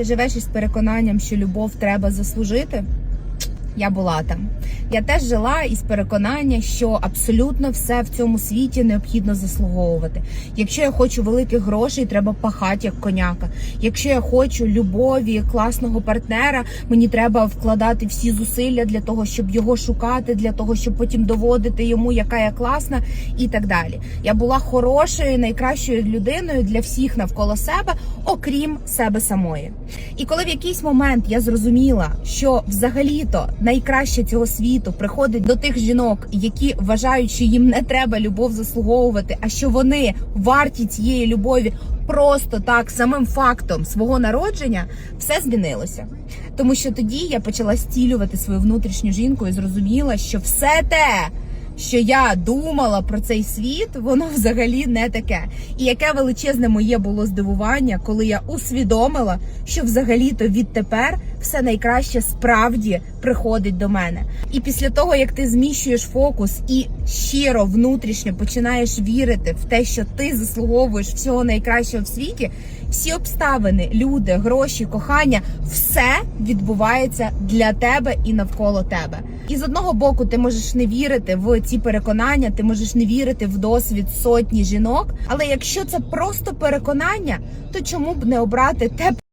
Ти живеш із переконанням, що любов треба заслужити. Я була там. Я теж жила із переконання, що абсолютно все в цьому світі необхідно заслуговувати. Якщо я хочу великих грошей, треба пахати як коняка. Якщо я хочу любові, класного партнера, мені треба вкладати всі зусилля для того, щоб його шукати, для того, щоб потім доводити йому, яка я класна, і так далі. Я була хорошою, найкращою людиною для всіх навколо себе, окрім себе самої. І коли в якийсь момент я зрозуміла, що взагалі-то найкраще цього світу приходить до тих жінок, які вважають, що їм не треба любов заслуговувати, а що вони варті цієї любові просто так самим фактом свого народження, все змінилося. Тому що тоді я почала стілювати свою внутрішню жінку і зрозуміла, що все те. Що я думала про цей світ, воно взагалі не таке. І яке величезне моє було здивування, коли я усвідомила, що взагалі-то відтепер все найкраще справді приходить до мене. І після того, як ти зміщуєш фокус і щиро внутрішньо починаєш вірити в те, що ти заслуговуєш всього найкращого в світі, всі обставини, люди, гроші, кохання, все відбувається для тебе і навколо тебе. І з одного боку, ти можеш не вірити в ці переконання, ти можеш не вірити в досвід сотні жінок. Але якщо це просто переконання, то чому б не обрати те